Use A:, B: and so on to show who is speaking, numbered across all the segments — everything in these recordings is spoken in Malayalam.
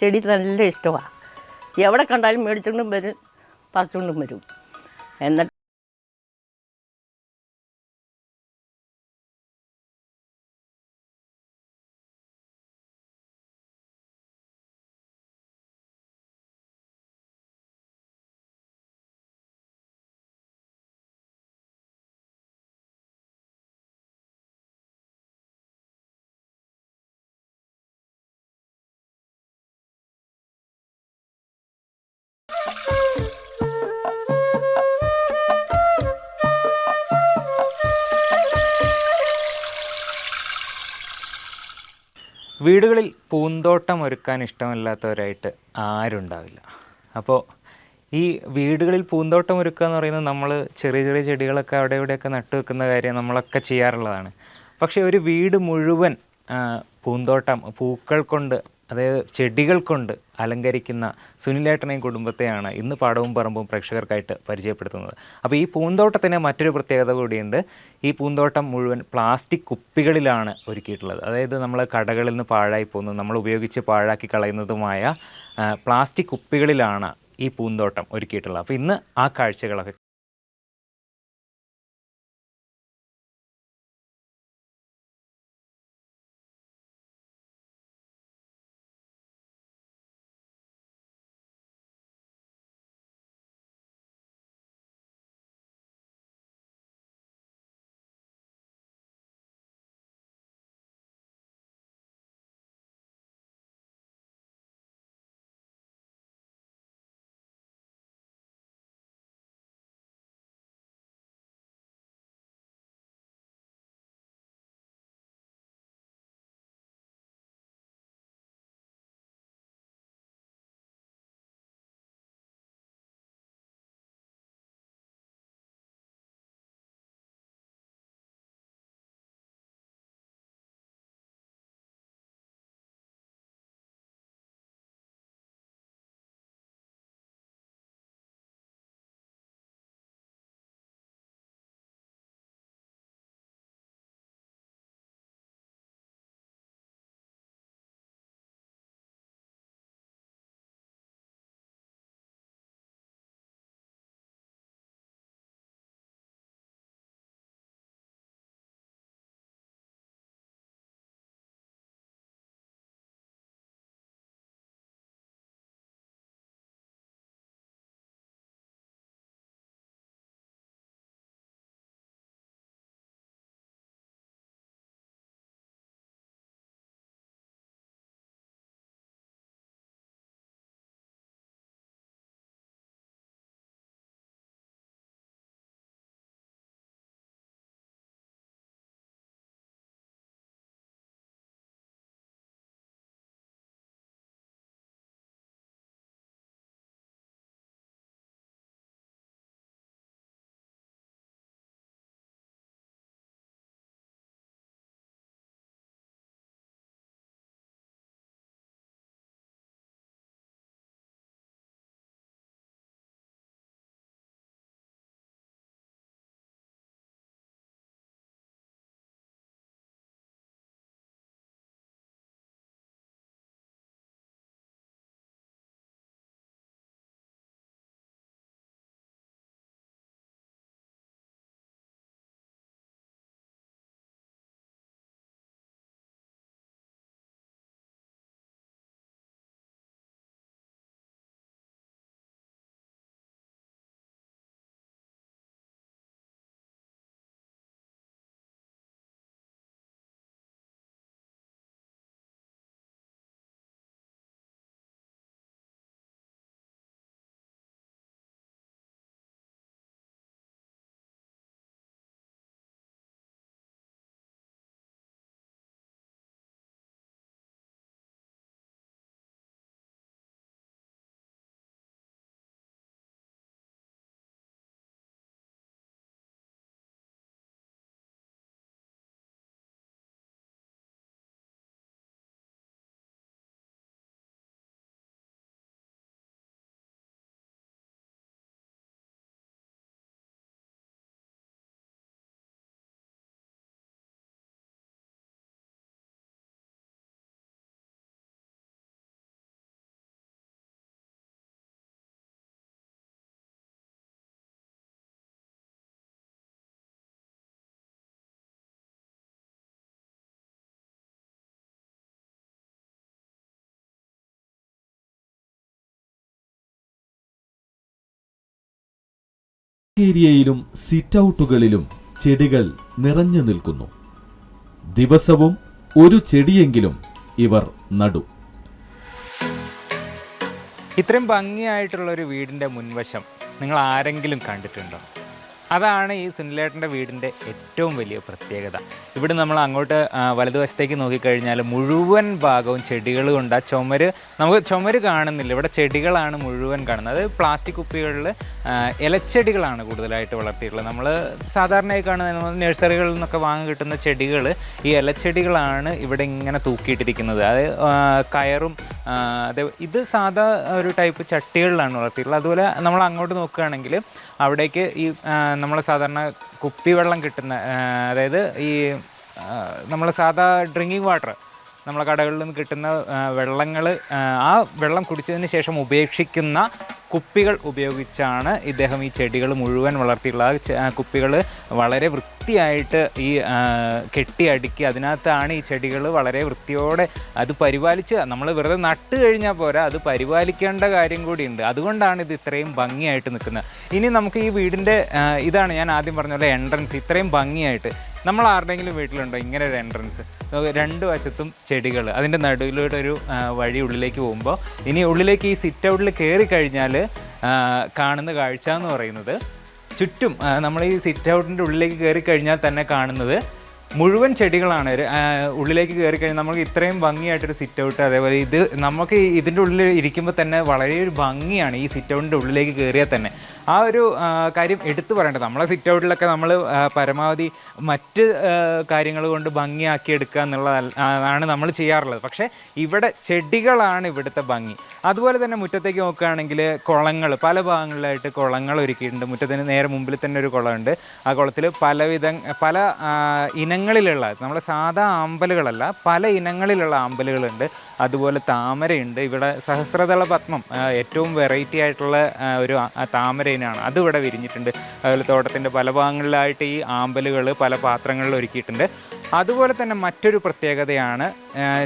A: ചെടി നല്ല ഇഷ്ടമാണ് എവിടെ കണ്ടാലും മേടിച്ചുകൊണ്ടും വരും പറിച്ചുകൊണ്ടും വരും. എന്നിട്ട്
B: വീടുകളിൽ പൂന്തോട്ടം ഒരുക്കാൻ ഇഷ്ടമില്ലാത്തവരായിട്ട് ആരുണ്ടാവില്ല. അപ്പോൾ ഈ വീടുകളിൽ പൂന്തോട്ടം ഒരുക്കുക എന്ന് പറയുന്നത് നമ്മൾ ചെറിയ ചെറിയ ചെടികളൊക്കെ അവിടെ ഇവിടെയൊക്കെ നട്ടു വെക്കുന്ന കാര്യം നമ്മളൊക്കെ ചെയ്യാറുള്ളതാണ്. പക്ഷേ ഒരു വീട് മുഴുവൻ പൂന്തോട്ടം പൂക്കൾ കൊണ്ട് അതായത് ചെടികൾ കൊണ്ട് അലങ്കരിക്കുന്ന സുനിലേട്ടനെയും കുടുംബത്തെയാണ് ഇന്ന് പാടവും പറമ്പും പ്രേക്ഷകർക്കായിട്ട് പരിചയപ്പെടുത്തുന്നത്. അപ്പോൾ ഈ പൂന്തോട്ടത്തിന് മറ്റൊരു പ്രത്യേകത കൂടിയുണ്ട് ഈ പൂന്തോട്ടം മുഴുവൻ പ്ലാസ്റ്റിക് കുപ്പികളിലാണ് ഒരുക്കിയിട്ടുള്ളത്. അതായത് നമ്മൾ കടകളിൽ നിന്ന് പാഴായി പോകുന്നത് നമ്മൾ ഉപയോഗിച്ച് പാഴാക്കി കളയുന്നതുമായ പ്ലാസ്റ്റിക് കുപ്പികളിലാണ് ഈ പൂന്തോട്ടം ഒരുക്കിയിട്ടുള്ളത്. അപ്പോൾ ഇന്ന് ആ കാഴ്ചകളൊക്കെ
C: ഏരിയയിലും സിറ്റ് ഔട്ടുകളിലും ചെടികൾ നിറഞ്ഞു നിൽക്കുന്നു. ദിവസവും ഒരു ചെടിയെങ്കിലും ഇവർ നടു.
B: ഇത്രയും ഭംഗിയായിട്ടുള്ള ഒരു വീടിന്റെ മുൻവശം നിങ്ങൾ ആരെങ്കിലും കണ്ടിട്ടുണ്ടോ? അതാണ് ഈ സുനിലേട്ടന്റെ വീടിന്റെ ഏറ്റവും വലിയ പ്രത്യേകത. ഇവിടെ നമ്മൾ അങ്ങോട്ട് വലതുവശത്തേക്ക് നോക്കിക്കഴിഞ്ഞാൽ മുഴുവൻ ഭാഗവും ചെടികൾ കൊണ്ട് ആ ചുമര് നമുക്ക് ചുമര് കാണുന്നില്ല. ഇവിടെ ചെടികളാണ് മുഴുവൻ കാണുന്നത്. അത് പ്ലാസ്റ്റിക് കുപ്പികളിൽ ഇലച്ചെടികളാണ് കൂടുതലായിട്ട് വളർത്തിയിട്ടുള്ളത്. നമ്മൾ സാധാരണയായി കാണുന്ന നഴ്സറികളിൽ നിന്നൊക്കെ വാങ്ങി കിട്ടുന്ന ചെടികൾ ഈ ഇലച്ചെടികളാണ് ഇവിടെ ഇങ്ങനെ തൂക്കിയിട്ടിരിക്കുന്നത്. അത് കയറും അതെ ഇത് സാധാ ഒരു ടൈപ്പ് ചട്ടികളിലാണ് വളർത്തിയിട്ടുള്ളത്. അതുപോലെ നമ്മൾ അങ്ങോട്ട് നോക്കുകയാണെങ്കിൽ അവിടേക്ക് ഈ നമ്മൾ സാധാരണ കുപ്പി വെള്ളം കിട്ടുന്ന അതായത് ഈ നമ്മൾ സാധാ ഡ്രിങ്കിങ് വാട്ടർ നമ്മളെ കടകളിൽ നിന്ന് കിട്ടുന്ന വെള്ളങ്ങൾ ആ വെള്ളം കുടിച്ചതിന് ശേഷം ഉപേക്ഷിക്കുന്ന കുപ്പികൾ ഉപയോഗിച്ചാണ് ഇദ്ദേഹം ഈ ചെടികൾ മുഴുവൻ വളർത്തിയിട്ടുള്ളത്. ആ കുപ്പികൾ വളരെ വൃത്തിയായിട്ട് ഈ ആ, കെട്ടി അടുക്കി അതിനകത്താണ് ഈ ചെടികൾ വളരെ വൃത്തിയോടെ അത് പരിപാലിച്ച് നമ്മൾ വെറുതെ നട്ട് കഴിഞ്ഞാൽ പോരാ അത് പരിപാലിക്കേണ്ട കാര്യം കൂടിയുണ്ട്. അതുകൊണ്ടാണ് ഇത് ഇത്രയും ഭംഗിയായിട്ട് നിൽക്കുന്നത്. ഇനി നമുക്ക് ഈ വീടിന്റെ ഇതാണ് ഞാൻ ആദ്യം പറഞ്ഞ പോലെ എൻട്രൻസ് ഇത്രയും ഭംഗിയായിട്ട് നമ്മൾ ആരുടെങ്കിലും വീട്ടിലുണ്ടോ ഇങ്ങനെ ഒരു എൻട്രൻസ് രണ്ട് വശത്തും ചെടികൾ. അതിന്റെ നടുവിലൂടെ ഒരു വഴി ഉള്ളിലേക്ക് പോകുമ്പോൾ ഇനി ഉള്ളിലേക്ക് ഈ സിറ്റ് ഔട്ടിൽ കയറി കഴിഞ്ഞാൽ കാണുന്ന കാഴ്ച എന്ന് പറയുന്നത്. ചുറ്റും നമ്മൾ ഈ സിറ്റ് ഔട്ടിന്റെ ഉള്ളിലേക്ക് കയറി കഴിഞ്ഞാൽ തന്നെ കാണുന്നത് മുഴുവൻ ചെടികളാണ്. ഉള്ളിലേക്ക് കയറി കഴിഞ്ഞാൽ നമുക്ക് ഇത്രയും ഭംഗിയായിട്ടൊരു സിറ്റ് ഔട്ട് അതേപോലെ ഇത് നമുക്ക് ഇതിന്റെ ഉള്ളിൽ ഇരിക്കുമ്പോൾ തന്നെ വളരെ ഒരു ഭംഗിയാണ് ഈ സിറ്റ് ഔട്ടിന്റെ ഉള്ളിലേക്ക് കയറിയാൽ തന്നെ. ആ ഒരു കാര്യം എടുത്തു പറയേണ്ടത്. നമ്മളെ സിറ്റ് ഔട്ടിലൊക്കെ നമ്മൾ പരമാവധി മറ്റ് കാര്യങ്ങൾ കൊണ്ട് ഭംഗിയാക്കി എടുക്കുക എന്നുള്ളതാണ് നമ്മൾ ചെയ്യാറുള്ളത്. പക്ഷേ ഇവിടെ ചെടികളാണ് ഇവിടുത്തെ ഭംഗി. അതുപോലെ തന്നെ മുറ്റത്തേക്ക് നോക്കുകയാണെങ്കിൽ കുളങ്ങൾ പല ഭാഗങ്ങളിലായിട്ട് കുളങ്ങൾ ഒരുക്കിയിട്ടുണ്ട്. മുറ്റത്തിന് നേരെ മുമ്പിൽ തന്നെ ഒരു കുളമുണ്ട്. ആ കുളത്തിൽ പലവിധ പല ഇനങ്ങളിലുള്ള നമ്മുടെ സാധാ ആമ്പലുകളല്ല പല ഇനങ്ങളിലുള്ള ആമ്പലുകളുണ്ട്. അതുപോലെ താമരയുണ്ട്. ഇവിടെ സഹസ്രതല പത്മം ഏറ്റവും വെറൈറ്റി ആയിട്ടുള്ള ഒരു താമര ഇനമാണ് അത് ഇവിടെ വിരിഞ്ഞിട്ടുണ്ട്. അതുപോലെ തോട്ടത്തിന്റെ പല ഭാഗങ്ങളിലായിട്ട് ഈ ആമ്പലുകൾ പല പാത്രങ്ങളിൽ ഒരുക്കിയിട്ടുണ്ട്. അതുപോലെ തന്നെ മറ്റൊരു പ്രത്യേകതയാണ്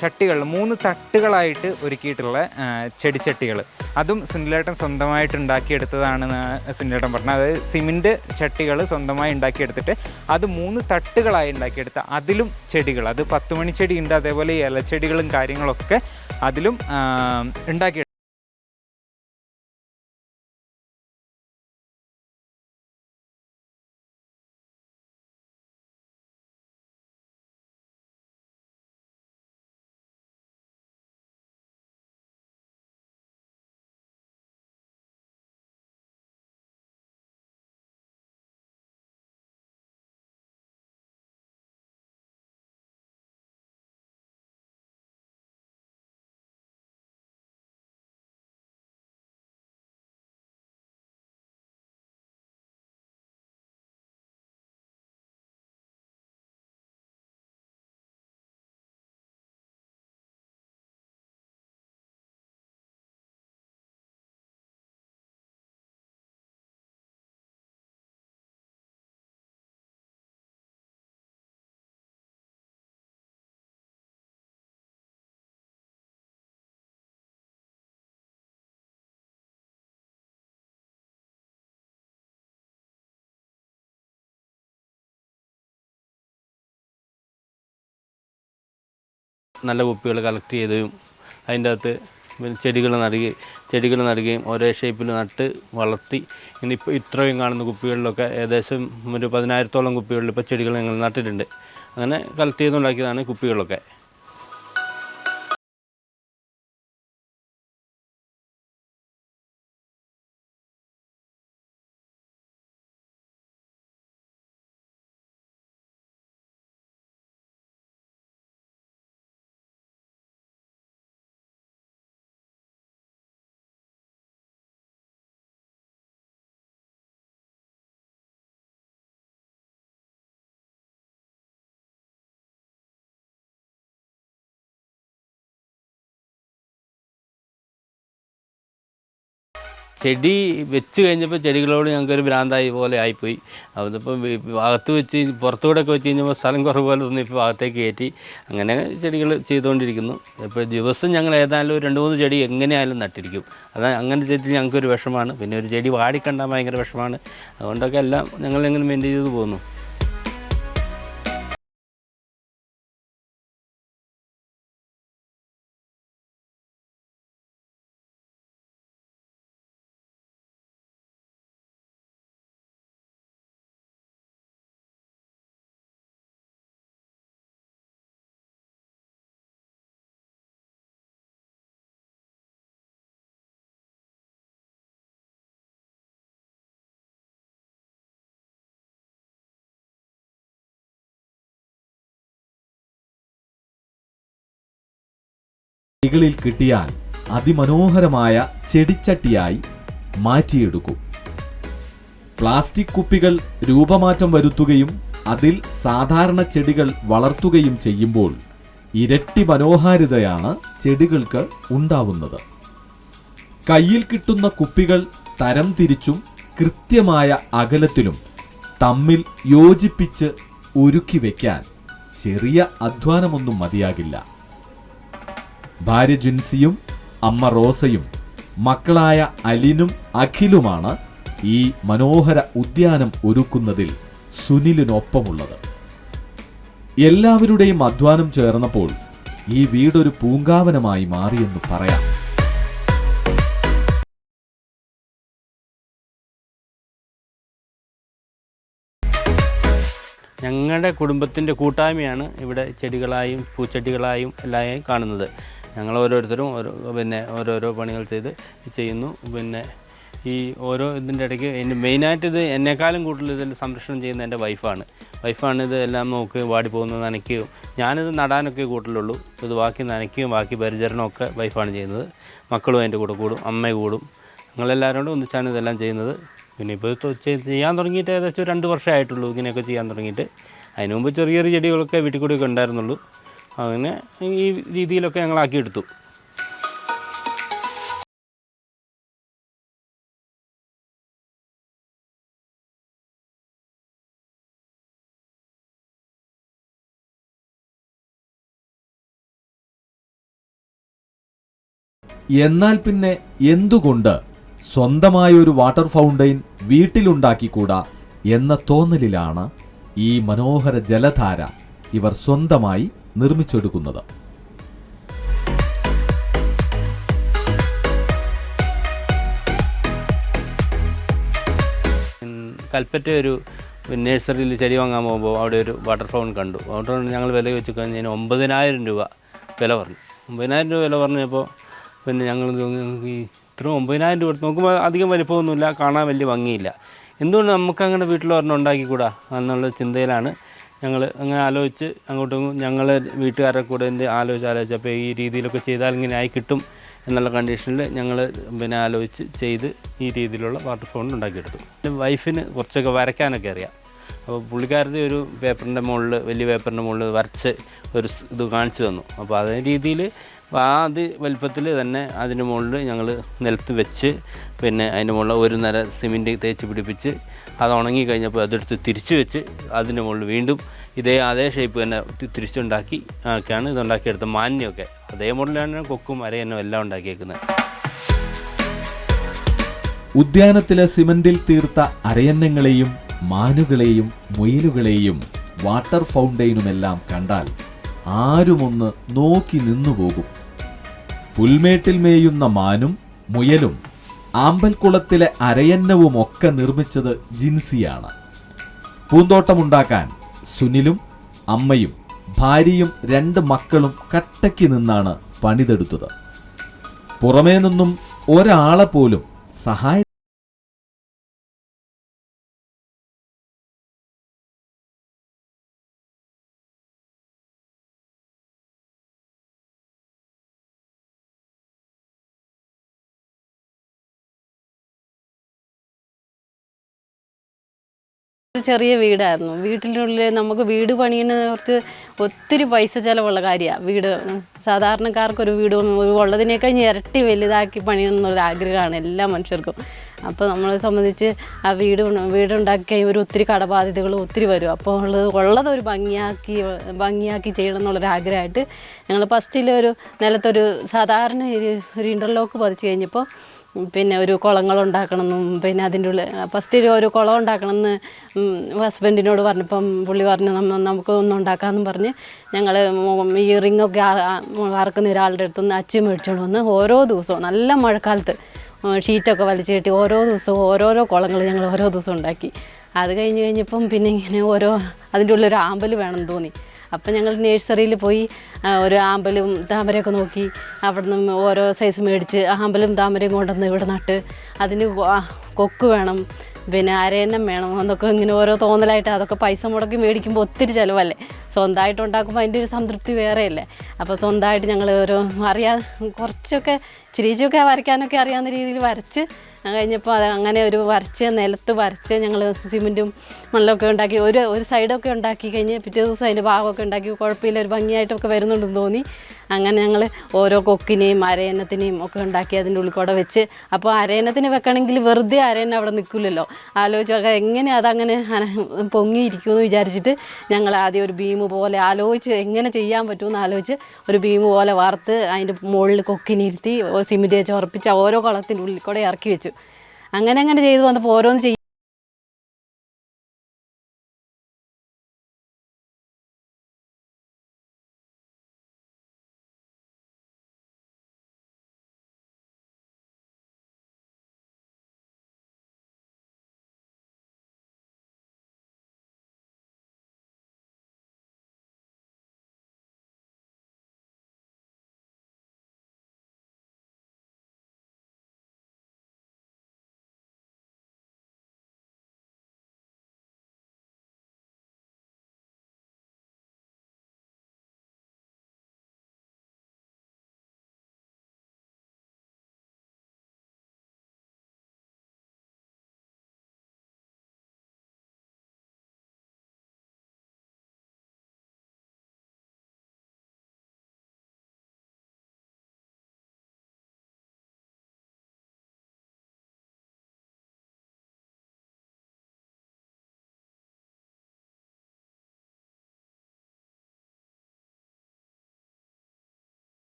B: ചട്ടികൾ. മൂന്ന് തട്ടുകളായിട്ട് ഒരുക്കിയിട്ടുള്ള ചെടിച്ചട്ടികൾ. അതും സുനിലേട്ടൻ സ്വന്തമായിട്ട് ഉണ്ടാക്കിയെടുത്തതാണെന്ന് സുനിലേട്ടൻ പറഞ്ഞത്. അതായത് സിമെന്റ് ചട്ടികൾ സ്വന്തമായി ഉണ്ടാക്കിയെടുത്തിട്ട് അത് മൂന്ന് തട്ടുകളായി ഉണ്ടാക്കിയെടുത്ത അതിലും ചെടികൾ. അത് പത്തുമണി ചെടിയുണ്ട് അതേപോലെ ഇലച്ചെടികളും കാര്യങ്ങളൊക്കെ അതിലും ആ,
D: നല്ല കുപ്പികൾ കളക്ട് ചെയ്തും അതിന്റെ അകത്ത് ചെടികൾ നടുകയും ചെടികൾ നടുകയും ഓരോ ഷേപ്പിൽ നട്ട് വളർത്തി. ഇനി ഇപ്പോൾ ഇത്രയും കാണുന്ന കുപ്പികളിലൊക്കെ ഏകദേശം ഒരു പതിനായിരത്തോളം കുപ്പികളിൽ ഇപ്പോൾ ചെടികൾ ഞങ്ങൾ നട്ടിട്ടുണ്ട്. അങ്ങനെ കളക്ട് ചെയ്തുണ്ടാക്കിയതാണ് കുപ്പികളൊക്കെ. ചെടി വെച്ച് കഴിഞ്ഞപ്പോൾ ചെടികളോട് ഞങ്ങൾക്കൊരു ഭ്രാന്തായി പോലെ ആയിപ്പോയി. അതിപ്പം അകത്ത് വെച്ച് പുറത്തുകൂടെ ഒക്കെ വെച്ച് കഴിഞ്ഞപ്പോൾ സ്ഥലം കുറവ് പോലെ തോന്നി ഇപ്പോൾ അകത്തേക്ക് കയറ്റി അങ്ങനെ ചെടികൾ ചെയ്തുകൊണ്ടിരിക്കുന്നു. ഇപ്പോൾ ദിവസം ഞങ്ങൾ ഏതായാലും രണ്ട് മൂന്ന് ചെടി എങ്ങനെയായാലും നട്ടിരിക്കും. അത് അങ്ങനെ ചെയ്തിട്ട് ഞങ്ങൾക്കൊരു വിഷമാണ്. പിന്നെ ഒരു ചെടി വാടിക്കണ്ടാൽ ഭയങ്കര വിഷമാണ്. അതുകൊണ്ടൊക്കെ എല്ലാം ഞങ്ങൾ എങ്ങനെ മെയിന്റെയിൻ ചെയ്ത് പോകുന്നു.
C: ചെടികളിൽ കിട്ടിയാൽ അതിമനോഹരമായ ചെടിച്ചട്ടിയായി മാറ്റിയെടുക്കും. പ്ലാസ്റ്റിക് കുപ്പികൾ രൂപമാറ്റം വരുത്തുകയും അതിൽ സാധാരണ ചെടികൾ വളർത്തുകയും ചെയ്യുമ്പോൾ ഇരട്ടി മനോഹാരിതയാണ് ചെടികൾക്ക് ഉണ്ടാവുന്നത്. കയ്യിൽ കിട്ടുന്ന കുപ്പികൾ തരം തിരിച്ചും കൃത്യമായ അകലത്തിലും തമ്മിൽ യോജിപ്പിച്ച് ഒരുക്കി വയ്ക്കാൻ ചെറിയ അധ്വാനമൊന്നും മതിയാകില്ല. ഭാര്യ ജിൻസിയും അമ്മ റോസയും മക്കളായ അലിനും അഖിലുമാണ് ഈ മനോഹര ഉദ്യാനം ഒരുക്കുന്നതിൽ സുനിലിനൊപ്പമുള്ളത്. എല്ലാവരുടെയും അധ്വാനം ചേർന്നപ്പോൾ ഈ വീടൊരു പൂങ്കാവനമായി മാറിയെന്ന് പറയാം.
D: ഞങ്ങളുടെ കുടുംബത്തിന്റെ കൂട്ടായ്മയാണ് ഇവിടെ ചെടികളായും പൂച്ചെടികളായും എല്ലാം കാണുന്നത്. ഞങ്ങൾ ഓരോരുത്തരും ഓരോ പിന്നെ ഓരോരോ പണികൾ ചെയ്ത് ചെയ്യുന്നു. പിന്നെ ഈ ഓരോ ഇതിന്റെ ഇടയ്ക്ക് എന്റെ മെയിനായിട്ട് ഇത് എന്നെക്കാളും കൂടുതൽ ഇതിൽ സംരക്ഷണം ചെയ്യുന്ന എന്റെ വൈഫാണ്. വൈഫാണ് ഇത് എല്ലാം നോക്കി വാടിപ്പോകുന്നത് നനയ്ക്കുകയും ഞാനിത് നടാനൊക്കെ കൂട്ടലുള്ളൂ. ഇത് ബാക്കി നനയ്ക്കുകയും ബാക്കി പരിചരണമൊക്കെ വൈഫാണ് ചെയ്യുന്നത്. മക്കളും എന്റെ കൂടെ കൂടും അമ്മ കൂടും. ഞങ്ങളെല്ലാവരും കൂടെ ഒന്നിച്ചാണ് ഇതെല്ലാം ചെയ്യുന്നത്. പിന്നെ ഇപ്പോൾ ചെയ്യാൻ തുടങ്ങിയിട്ട് ഏകദേശം രണ്ട് വർഷമേ ആയിട്ടുള്ളൂ ഇങ്ങനെയൊക്കെ ചെയ്യാൻ തുടങ്ങിയിട്ട്. അതിന് മുമ്പ് ചെറിയ ചെറിയ ചെടികളൊക്കെ വീട്ടിൽ കൂടിയൊക്കെ ഉണ്ടായിരുന്നുള്ളൂ. അങ്ങനെ ഈ രീതിയിലൊക്കെ ഞങ്ങളാക്കിയെടുത്തു.
C: എന്നാൽ പിന്നെ എന്തുകൊണ്ട് സ്വന്തമായൊരു വാട്ടർ ഫൗണ്ടെയിൻ വീട്ടിലുണ്ടാക്കിക്കൂടാ എന്ന തോന്നലിലാണ് ഈ മനോഹര ജലധാര ഇവർ സ്വന്തമായി നിർമ്മിച്ചെടുക്കുന്നത്.
D: കൽപ്പറ്റ ഒരു നേഴ്സറിയിൽ ചെടി വാങ്ങാൻ പോകുമ്പോൾ അവിടെ ഒരു വാട്ടർ ഫൗൺ കണ്ടു. വാട്ടർ ഞങ്ങൾ വില വെച്ച് കഴിഞ്ഞാൽ ഒമ്പതിനായിരം രൂപ വില പറഞ്ഞു. ഒമ്പതിനായിരം രൂപ വില പറഞ്ഞപ്പോൾ പിന്നെ ഞങ്ങൾ ഈ ഇത്ര ഒമ്പതിനായിരം രൂപ നോക്കുമ്പോൾ അധികം വലിപ്പമൊന്നുമില്ല കാണാൻ വലിയ ഭംഗിയില്ല. എന്തുകൊണ്ട് നമുക്ക് അങ്ങനെ വീട്ടിൽ ഒരെണ്ണം ഉണ്ടാക്കിക്കൂടാ? എന്നുള്ള ചിന്തയിലാണ് ഞങ്ങൾ അങ്ങനെ ആലോചിച്ച് അങ്ങോട്ടും ഞങ്ങൾ വീട്ടുകാരുടെ കൂടെ എന്ത് ആലോചിച്ച് ആലോചിച്ച് അപ്പോൾ ഈ രീതിയിലൊക്കെ ചെയ്താൽ ഇങ്ങനെ ആയി കിട്ടും എന്നുള്ള കണ്ടീഷനിൽ ഞങ്ങൾ പിന്നെ ആലോചിച്ച് ചെയ്ത് ഈ രീതിയിലുള്ള വാട്ടർ ഫോൺ ഉണ്ടാക്കിയെടുത്തു. വൈഫിന് കുറച്ചൊക്കെ വരയ്ക്കാനൊക്കെ അറിയാം. അപ്പോൾ പുള്ളിക്കാരുടെ ഒരു പേപ്പറിന്റെ മുകളിൽ വലിയ പേപ്പറിന്റെ മുകളിൽ വരച്ച് ഒരു ഇത് കാണിച്ചു തന്നു. അപ്പോൾ അതേ രീതിയിൽ ആദ്യ വലിപ്പത്തിൽ തന്നെ അതിന്റെ മുകളിൽ ഞങ്ങൾ നിലത്ത് വെച്ച് പിന്നെ അതിന്റെ മുകളിൽ ഒരു നിര സിമെന്റ് തേച്ച് പിടിപ്പിച്ച് അത് ഉണങ്ങി കഴിഞ്ഞപ്പോൾ അതെടുത്ത് തിരിച്ച് വെച്ച് അതിന്റെ മുകളിൽ വീണ്ടും ഇതേ അതേ ഷേപ്പ് തന്നെ തിരിച്ചുണ്ടാക്കി ഒക്കെയാണ് ഇതുണ്ടാക്കിയെടുത്ത മാന്യമൊക്കെ അതേ മോഡലാണ് കൊക്കും അരയെന്നും എല്ലാം ഉണ്ടാക്കിയേക്കുന്നത്.
C: ഉദ്യാനത്തിലെ സിമന്റിൽ തീർത്ത അരയന്നങ്ങളെയും മാനുകളെയും മുയലുകളെയും വാട്ടർ ഫൗണ്ടെയിനുമെല്ലാം കണ്ടാൽ ആരുമൊന്ന് നോക്കി നിന്നുപോകും. പുൽമേട്ടിൽ മേയുന്ന മാനും മുയലും ആമ്പൽക്കുളത്തിലെ അരയന്നവും ഒക്കെ നിർമ്മിച്ചത് ജിൻസിയാണ്. പൂന്തോട്ടമുണ്ടാക്കാൻ സുനിലും അമ്മയും ഭാര്യയും രണ്ട് മക്കളും കട്ടയ്ക്ക് നിന്നാണ് പണിതെടുത്തത്. പുറമേ നിന്നും ഒരാളെ പോലും സഹായ
E: ചെറിയ വീടായിരുന്നു. വീട്ടിനുള്ളിൽ നമുക്ക് വീട് പണിയുന്ന കുറച്ച് ഒത്തിരി പൈസ ചിലവുള്ള കാര്യമാണ് വീട് സാധാരണക്കാർക്കൊരു വീട് ഒരു ഉള്ളതിനേക്കാൾ ഇനി ഇരട്ടി വലുതാക്കി പണിയുന്നൊരു ആഗ്രഹമാണ് എല്ലാ മനുഷ്യർക്കും. അപ്പോൾ നമ്മളെ സംബന്ധിച്ച് ആ വീട് വീടുണ്ടാക്കി കഴിയുമ്പോൾ ഒത്തിരി കടബാധ്യതകൾ ഒത്തിരി വരും. അപ്പോൾ ഉള്ളത് ഉള്ളത് ഒരു ഭംഗിയാക്കി ഭംഗിയാക്കി ചെയ്യണം എന്നുള്ളൊരു ആഗ്രഹമായിട്ട് ഞങ്ങൾ ഫസ്റ്റിൽ ഒരു നിലത്തൊരു സാധാരണ ഒരു ഇന്റർലോക്ക് പതിച്ച് കഴിഞ്ഞപ്പോൾ പിന്നെ ഒരു കുളങ്ങൾ ഉണ്ടാക്കണമെന്നും പിന്നെ അതിന്റെ ഉള്ളിൽ ഫസ്റ്റ് ഒരു കുളം ഉണ്ടാക്കണമെന്ന് ഹസ്ബൻഡിനോട് പറഞ്ഞപ്പം പുള്ളി പറഞ്ഞു നമ്മൾ നമുക്ക് ഒന്നും ഉണ്ടാക്കാമെന്നും പറഞ്ഞ് ഞങ്ങൾ ഈ റിങ്ങൊക്കെ വാർക്കുന്ന ഒരാളുടെ അടുത്ത് നിന്ന് അച്ചി മേടിച്ചുകൊണ്ട് വന്ന് ഓരോ ദിവസവും നല്ല മഴക്കാലത്ത് ഷീറ്റൊക്കെ വലിച്ചു കെട്ടി ഓരോ ദിവസവും ഓരോരോ കുളങ്ങൾ ഞങ്ങൾ ഓരോ ദിവസം ഉണ്ടാക്കി. അത് കഴിഞ്ഞ് കഴിഞ്ഞപ്പം പിന്നെ ഇങ്ങനെ ഓരോ അതിന്റെ ഉള്ളിൽ ഒരു ആമ്പൽ വേണമെന്ന് തോന്നി. അപ്പം ഞങ്ങൾ നേഴ്സറിയിൽ പോയി ഒരു ആമ്പലും താമരയൊക്കെ നോക്കി. അവിടെ നിന്ന് ഓരോ സൈസ് മേടിച്ച് ആമ്പലും താമരയും കൊണ്ടുവന്ന് ഇവിടെ നട്ട് അതിന് കൊക്ക് വേണം പിന്നെ അരയന്നം വേണം എന്നൊക്കെ ഇങ്ങനെ ഓരോ തോന്നലായിട്ട് അതൊക്കെ പൈസ മുടക്കി മേടിക്കുമ്പോൾ ഒത്തിരി ചിലവല്ലേ? സ്വന്തമായിട്ട് ഉണ്ടാക്കുമ്പോൾ അതിന്റെ ഒരു സംതൃപ്തി വേറെയല്ലേ? അപ്പോൾ സ്വന്തമായിട്ട് ഞങ്ങൾ ഓരോ അറിയാ കുറച്ചൊക്കെ ചിരിച്ചൊക്കെ വരയ്ക്കാനൊക്കെ അറിയാവുന്ന രീതിയിൽ വരച്ച് കഴിഞ്ഞപ്പോൾ അത് അങ്ങനെ ഒരു വരച്ച് നിലത്ത് വരച്ച് ഞങ്ങൾ സിമെന്റും മണ്ണലൊക്കെ ഉണ്ടാക്കി ഒരു ഒരു സൈഡൊക്കെ ഉണ്ടാക്കി കഴിഞ്ഞ് പിറ്റേ ദിവസം അതിന്റെ ഭാഗമൊക്കെ ഉണ്ടാക്കി കുഴപ്പമില്ല ഒരു ഭംഗിയായിട്ടൊക്കെ വരുന്നുണ്ടെന്ന് തോന്നി. അങ്ങനെ ഞങ്ങൾ ഓരോ കൊക്കിനെയും അരയന്നത്തിനെയും ഒക്കെ ഉണ്ടാക്കി അതിന്റെ ഉള്ളിക്കൂടെ വെച്ച്. അപ്പോൾ അരയന്നത്തിന് വെക്കണമെങ്കിൽ വെറുതെ അരയന്ന അവിടെ നിൽക്കില്ലല്ലോ. ആലോചിച്ചൊക്കെ എങ്ങനെ അതങ്ങനെ പൊങ്ങിയിരിക്കുമെന്ന് വിചാരിച്ചിട്ട് ഞങ്ങൾ ആദ്യം ഒരു ബീം പോലെ ആലോചിച്ച് എങ്ങനെ ചെയ്യാൻ പറ്റുമെന്ന് ആലോചിച്ച് ഒരു ബീം പോലെ വാർത്ത് അതിന്റെ മുകളിൽ കൊക്കിനിരുത്തി സിമിന്റെ വെച്ച് ഉറപ്പിച്ച് ഓരോ കുളത്തിന്റെ ഉള്ളിൽ കൂടെ ഇറക്കി വെച്ചു. അങ്ങനെ അങ്ങനെ ചെയ്തു വന്നപ്പോൾ ഓരോന്ന് ചെയ്യും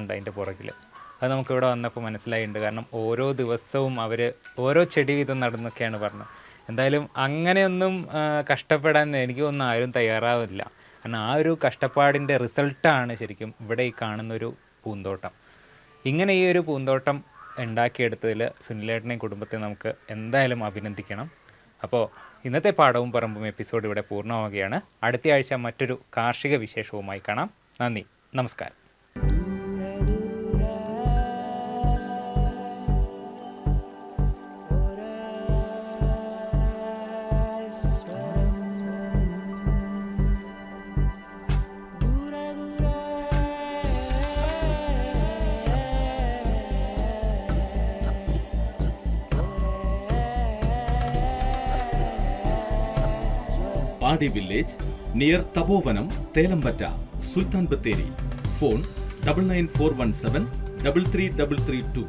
B: ഉണ്ട് അതിന്റെ പുറകിൽ അത് നമുക്ക് ഇവിടെ വന്നപ്പോൾ മനസ്സിലായിട്ടുണ്ട്. കാരണം ഓരോ ദിവസവും അവർ ഓരോ ചെടി വീതം നടന്നൊക്കെയാണ് പറഞ്ഞത്. എന്തായാലും അങ്ങനെയൊന്നും കഷ്ടപ്പെടാൻ എനിക്ക് ഒന്നും ആരും തയ്യാറാവില്ല. കാരണം ആ ഒരു കഷ്ടപ്പാടിന്റെ റിസൾട്ടാണ് ശരിക്കും ഇവിടെ ഈ കാണുന്നൊരു പൂന്തോട്ടം. ഇങ്ങനെ ഈ ഒരു പൂന്തോട്ടം ഉണ്ടാക്കിയെടുത്തതിൽ സുനിലേട്ടനെയും കുടുംബത്തെ നമുക്ക് എന്തായാലും അഭിനന്ദിക്കണം. അപ്പോൾ ഇന്നത്തെ പാടവും പറമ്പും എപ്പിസോഡ് ഇവിടെ പൂർണമാവുകയാണ്. അടുത്ത ആഴ്ച മറ്റൊരു കാർഷിക വിശേഷവുമായി കാണാം. നന്ദി. നമസ്കാരം.
C: Padi village near Thapovanam Thelampatta Sulthan Bathery phone double nine four one seven double three double three two